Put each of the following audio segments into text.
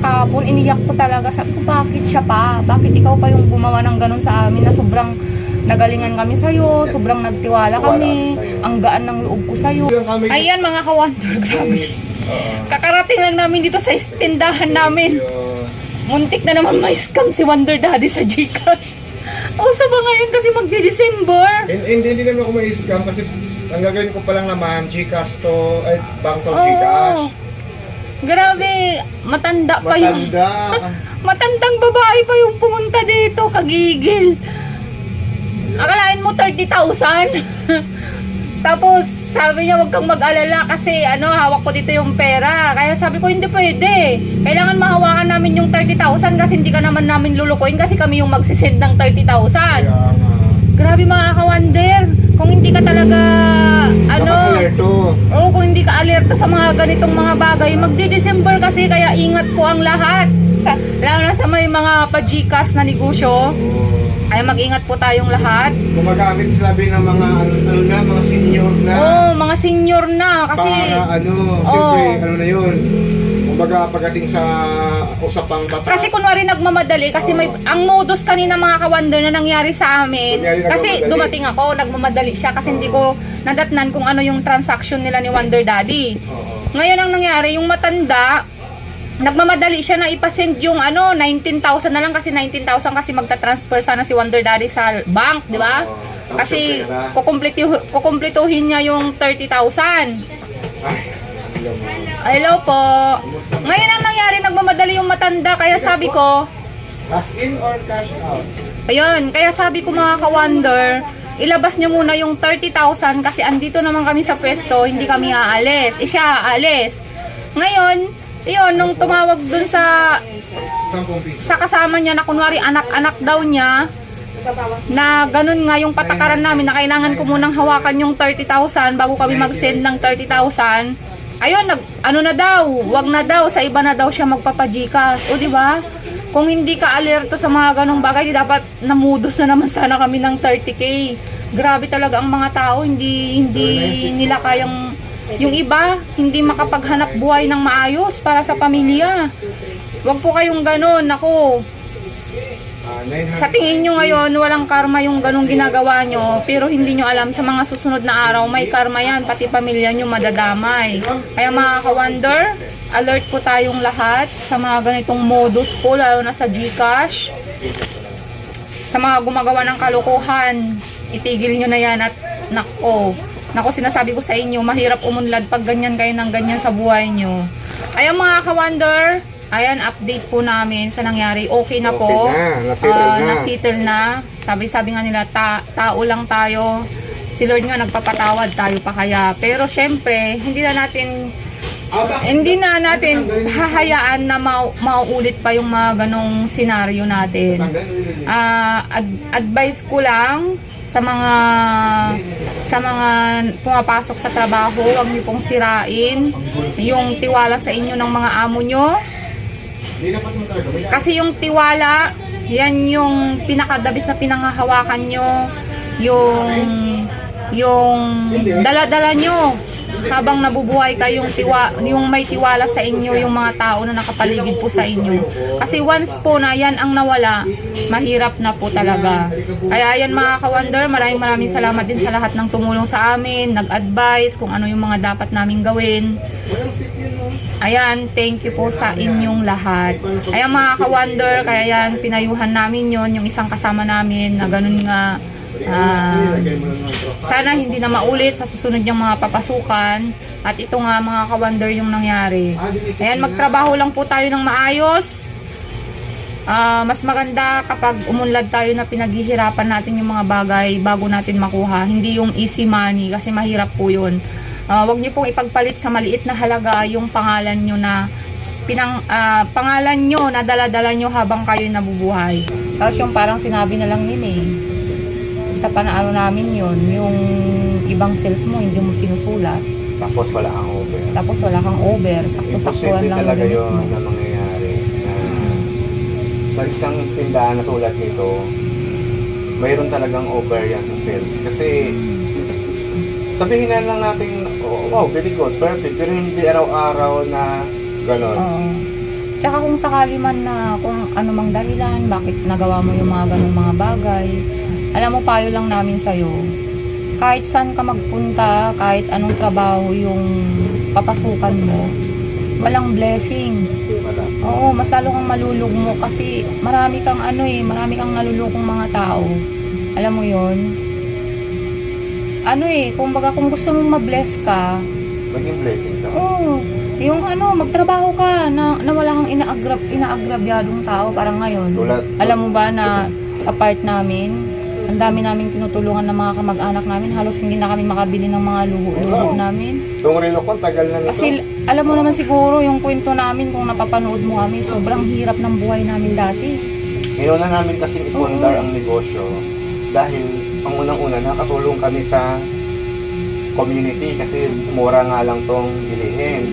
kahapon, iniyak ko talaga. Sabi ko, bakit siya pa? Bakit ikaw pa yung gumawa ng ganun sa amin na sobrang nagalingan kami sa'yo, sobrang nagtiwala Wala kami, ang gaan ng loob ko sa'yo. Ayan mga ka-wonder, grabe. Oo. Kakarating lang namin dito sa tindahan namin. Muntik na naman may scam si Wonder Daddy sa Gcash. Uso ba ngayon kasi magdi-December? Hin- Hindi, hindi naman ako may scam kasi ang gagawin ko pa lang naman, Gcash to, ay, bank to. Gcash. Grabe, matanda pa yung... Matanda. Matandang babae pa yung pumunta dito, kagigil. Akalain mo 30,000? Tapos sabi niya wag kang mag-alala kasi ano hawak ko dito yung pera. Kaya sabi ko hindi pwede. Kailangan mahawakan namin yung 30,000 kasi hindi ka naman namin lulukuin kasi kami yung magsisend ng 30,000. Kaya nga. Grabe mga ka-wonder. Kung hindi ka talaga ano, alerto. Oo, kung hindi ka alerto sa mga ganitong mga bagay, magdi-December kasi kaya ingat po ang lahat. Sa, lalo na sa may mga pa-Gcash na negosyo, ay mag-ingat po tayong lahat. Gumagamit sila din ng mga, ano, ano na, mga senior na. Oo, mga senior na kasi para ano, siyempre, ano na yun. Kumbaga, pagdating sa usapang batas. kasi kunwari nagmamadali kasi may Oo. ang modus kanina mga ka-wonder na nangyari sa amin Kunyari kasi nagmamadali. dumating ako nagmamadali siya kasi hindi ko nadatnan kung ano yung transaction nila ni Wonder Daddy. Oo. Ngayon ang nangyari, yung matanda, nagmamadali siya na ipasend yung ano, 19,000 na lang kasi 19,000 kasi magta-transfer sana si Wonder Daddy sa bank, di ba? Oo. Tapos Kasi pera. kukumplituhin niya yung 30,000. Ay. Hello po. Ngayon ang nangyari, nagmamadali yung matanda kaya sabi ko, Cash in or cash out? ayun, kaya sabi ko mga ka-wonder, ilabas niyo muna yung 30,000 kasi andito naman kami sa pwesto, hindi kami aalis. Eh siya aalis. Ngayon, yun, nung tumawag dun sa 10 piso. sa kasama niya na kunwari anak-anak daw niya na ganun nga yung patakaran namin na kailangan ko munang hawakan yung 30,000 bago kami mag-send ng 30,000 ayun nag ano na daw wag na daw sa iba na daw siya magpapajikas o di ba? Kung hindi ka alerto sa mga ganong bagay di dapat namudos na naman sana kami ng 30k grabe talaga ang mga tao hindi hindi nila kayang yung iba hindi makapaghanap buhay ng maayos para sa pamilya. Wag po kayong ganun, ako. 900. Sa tingin nyo ngayon, walang karma yung ganung ginagawa nyo, pero hindi nyo alam sa mga susunod na araw, may karma yan, pati pamilya nyo madadamay. Kaya mga ka-wonder, alert po tayong lahat sa mga ganitong modus po, lalo na sa Gcash. Sa mga gumagawa ng kalokohan, itigil nyo na yan at nako. Nako, sinasabi ko sa inyo, mahirap umunlad pag ganyan kayo ng ganyan sa buhay nyo. Ayan mga ka-wonder, ayan, update po namin sa nangyari. Okay na po. Okay na, nasettle Ah, na. nasettle na. Sabi-sabi nga nila, ta- tao lang tayo. Si Lord nga nagpapatawad tayo pa kaya. Pero syempre, hindi na natin hindi na natin hahayaan na mau- mauulit pa yung mga ganong senaryo natin. Ah, ad- advice ko lang sa mga sa mga pumapasok sa trabaho, huwag niyo pong sirain yung tiwala sa inyo ng mga amo nyo. Hindi dapat mo talaga. May- Kasi yung tiwala, yan yung pinakadabis na pinangahawakan nyo, yung yung dala-dala nyo habang nabubuhay kayong tiwa, yung may tiwala sa inyo yung mga tao na nakapaligid po sa inyo. Kasi once po na yan ang nawala, mahirap na po talaga. Kaya yan mga ka-wonder, maraming maraming salamat din sa lahat ng tumulong sa amin, nag-advise kung ano yung mga dapat naming gawin. Ayan, thank you po sa inyong lahat. Ayan mga ka-wonder, kaya yan, pinayuhan namin yon yung isang kasama namin na ganun nga, tropa. sana hindi na maulit sa susunod yung mga papasukan. At ito nga mga ka-wonder yung nangyari. Ayan, magtrabaho lang po tayo ng maayos. Ah, mas maganda kapag umunlad tayo na pinaghihirapan natin yung mga bagay bago natin makuha. Hindi yung easy money kasi mahirap po yun. Ah, wag niyo pong ipagpalit sa maliit na halaga yung pangalan nyo na pinang ah, pangalan nyo na dala-dala nyo habang kayo nabubuhay. Tapos yung parang sinabi na lang yun eh. Sa panaano namin yun, yung ibang sales mo hindi mo sinusulat. Tapos wala kang over. Tapos wala kang over, sakto-saktuan lang talaga limit yun na mangyayari na sa isang tindahan na tulad nito, mayroon talagang over yan sa sales. Kasi sabihin na lang natin, oh, wow, very good, perfect, pero hindi araw-araw na gano'n. Oo. Tsaka kung sakali man na kung ano mang dahilan, bakit nagawa mo yung mga ganong mga bagay, alam mo, payo lang namin sa'yo. Kahit saan ka magpunta, kahit anong trabaho yung papasukan mo, walang blessing. Oo, mas lalo kang malulugmo kasi marami kang ano eh, marami kang nalulukong mga tao. Alam mo yon Ano eh, kung baga kung gusto mong ma-bless ka, Maging blessing ka. Oo. Yung ano, magtrabaho ka na, na wala kang inaagrab, inaagrabyadong tao parang ngayon. Tulad, Alam mo ba na sa part namin, ang dami namin tinutulungan ng mga kamag-anak namin, halos hindi na kami makabili ng mga luho-luho namin. Itong relo ko, tagal na nito. Kasi alam mo naman siguro yung kwento namin kung napapanood mo kami, sobrang hirap ng buhay namin dati. Inuna namin kasi ipundar ang negosyo dahil ang unang-una nakatulong kami sa community kasi mura nga lang tong bilihin.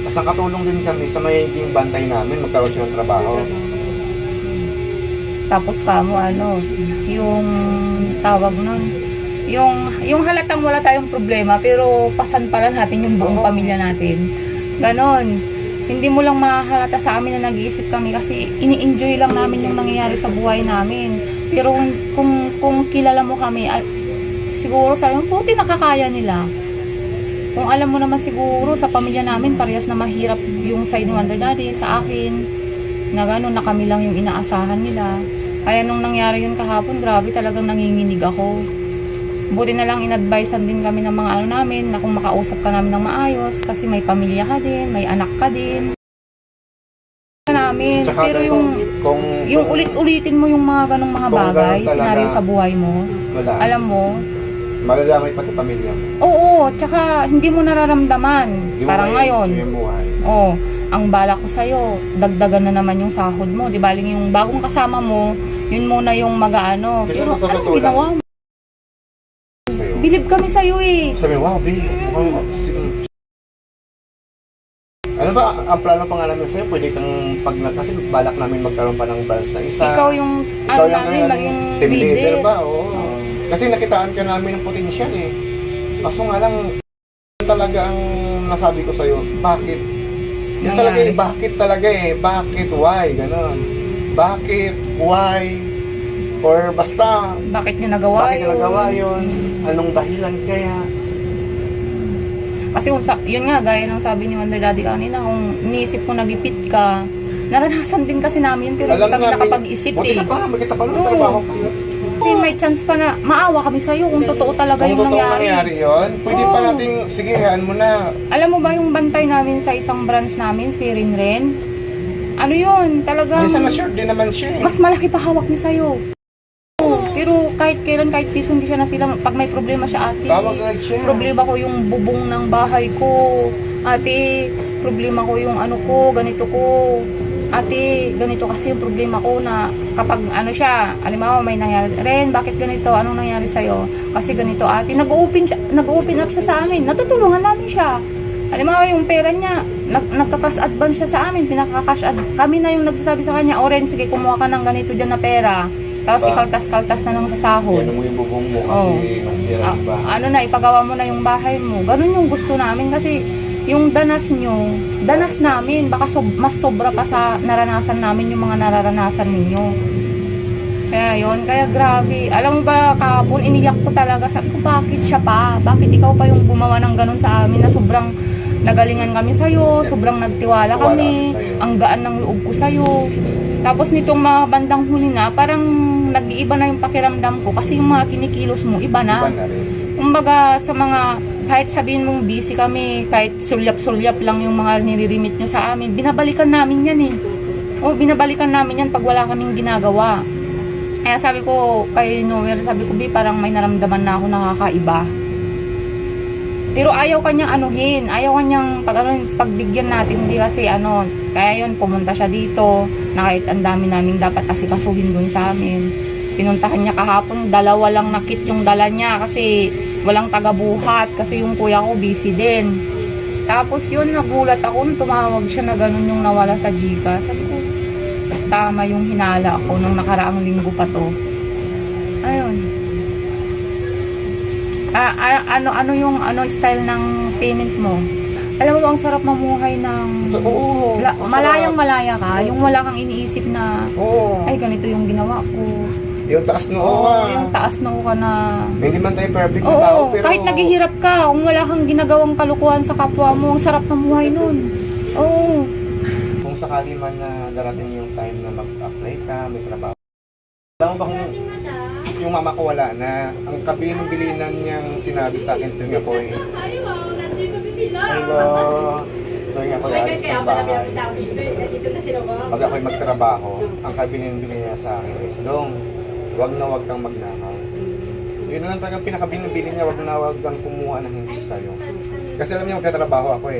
Tapos nakatulong din kami sa magiging bantay namin magkaroon siya ng trabaho. Tapos kamo ano, yung tawag nun, yung yung halatang wala tayong problema pero pasan pala natin yung buong Oo. pamilya natin. Ganon. Hindi mo lang mahalata sa amin na nag-iisip kami kasi ini-enjoy lang namin yung nangyayari sa buhay namin. Pero kung kung, kilala mo kami, siguro sa yung puti nakakaya nila. Kung alam mo naman siguro sa pamilya namin parehas na mahirap yung side ni Wonder Daddy sa akin na gano'n na kami lang yung inaasahan nila. Kaya nung nangyari yun kahapon, grabe talagang nanginginig ako. Buti na lang inadvisean din kami ng mga ano namin na kung makausap ka namin ng maayos kasi may pamilya ka din, may anak ka din. Namin. Tsaka Pero yung kung, yung ulit-ulitin mo yung mga ganong mga Kung bagay, ganun talaga. senaryo sa buhay mo, wala, alam mo, maladamay pati pamilya mo. oo, tsaka hindi mo nararamdaman. Di mo Parang may- ngayon, Yung buhay. Oh, ang bala ko sa'yo, dagdagan na naman yung sahod mo. Di baling yung bagong kasama mo, yun muna yung mag-ano. Kasi Pero sa totoo anong ginawa mo? Sa'yo. Bilib kami sa'yo eh. Sabi, wow, B, mukhang, si- ano ba, ang plano pa nga namin sa'yo, pwede kang, pag na, kasi balak namin magkaroon pa ng branch na isa. Ikaw yung, Ikaw ano yung namin, ano, maging team leader leader. ba? Oo. Oo. Kasi nakitaan ka namin ng potensyal eh. Kaso nga lang, talaga ang nasabi ko sa'yo, bakit? Yun Nangyari. talaga eh, bakit talaga eh, bakit, why, ganon. Bakit, why, or basta, Bakit nyo nagawa bakit yun? yung nagawa yun, anong dahilan kaya, Kasi yun nga, gaya ng sabi ni Wonder Daddy kanina, kung iniisip ko nagipit ka, naranasan din kasi namin yun, pero hindi alam kami nakapag-isip buti eh. na pa, magkita pa lang Oo. trabaho kayo. Kasi may chance pa na maawa kami sa'yo kung totoo talaga Kung yung totoong nangyari. nangyari yun, pwede pa Oo. nating, sige, hayaan mo na, Alam mo ba yung bantay namin sa isang branch namin, si Rinren? Ano yun, talagang minsan na sure din naman siya eh. mas malaki pa hawak niya sa'yo. Pero kahit kailan, kahit piso hindi siya na sila, pag may problema siya, ate, Tawag agad siya. problema ko yung bubong ng bahay ko. Ate, problema ko yung ano ko, ganito ko. Ate, ganito kasi yung problema ko na kapag ano siya, alimbawa may nangyari, Ren, bakit ganito? Anong nangyari sa'yo? Kasi ganito ate, nag-open, siya, nag-open up siya sa amin. Natutulungan namin siya. Halimbawa yung pera niya, nag nagka-cash advance siya sa amin, pinaka-cash ad. Kami na yung nagsasabi sa kanya, o Ren, sige, kumuha ka ng ganito dyan na pera. Tapos Ba? ikaltas-kaltas na lang sa sahod. Yan mo yung bubong mo kasi nasira Ah, yung bahay. ano na, ipagawa mo na yung bahay mo. Ganun yung gusto namin kasi yung danas nyo, danas namin, baka sob- mas sobra pa sa naranasan namin yung mga nararanasan ninyo. Kaya yon kaya grabe. Alam mo ba, kahapon, iniyak ko talaga. Sabi ko, bakit siya pa? Bakit ikaw pa yung gumawa ng ganun sa amin na sobrang nagalingan kami sa'yo, sobrang nagtiwala Tiwala kami, ang gaan ng loob ko sa'yo. Tapos nitong mga bandang huli na, parang nag-iiba na yung pakiramdam ko kasi yung mga kinikilos mo, iba na. Iba na rin. Kumbaga sa mga kahit sabihin mong busy kami, kahit sulyap-sulyap lang yung mga niririmit nyo sa amin, binabalikan namin yan eh. O, binabalikan namin yan pag wala kaming ginagawa. Kaya sabi ko kay Noel, sabi ko, Bi, parang may naramdaman na ako nakakaiba. Pero ayaw kanyang anuhin, ayaw kanyang pag, ano, pagbigyan natin, hindi kasi ano, kaya yun, pumunta siya dito, na kahit ang dami namin dapat asikasuhin dun sa amin. Pinuntahan niya kahapon, dalawa lang nakit yung dala niya kasi walang taga-buhat kasi yung kuya ko busy din. Tapos yun, nagulat ako tumawag siya na ganun yung nawala sa Gcash. Sabi ko, tama yung hinala ako nung nakaraang linggo pa to. Ayun. Ah, ah, ano ano yung ano style ng payment mo? Alam mo, ang sarap mamuhay ng So, oo. la- ang malayang malaya ka. Yung wala kang iniisip na, Oo. ay ganito yung ginawa ko. Yung taas noo Oo, ka. yung taas na ka na... Hindi man tayo perfect na Oo, tao, pero... kahit naghihirap ka, kung wala kang ginagawang kalukuhan sa kapwa mo, ang sarap mamuhay nun. Oo. Kung sakali man na darating yung time na mag-apply ka, may trabaho. Mama ko wala na, ang kabili ng bilinan niyang sinabi sa akin tuwing ako'y, Hello, tuwing ako'y alis ng bahay. Pag ako'y magtrabaho, ang kabili ng bilinan niya sa akin is, Dong, wag na wag kang magnakaw. Yun lang talagang pinakabili ng bilin niya, wag na wag kang kumuha ng hindi sa'yo. Kasi alam niya magkatrabaho ako eh.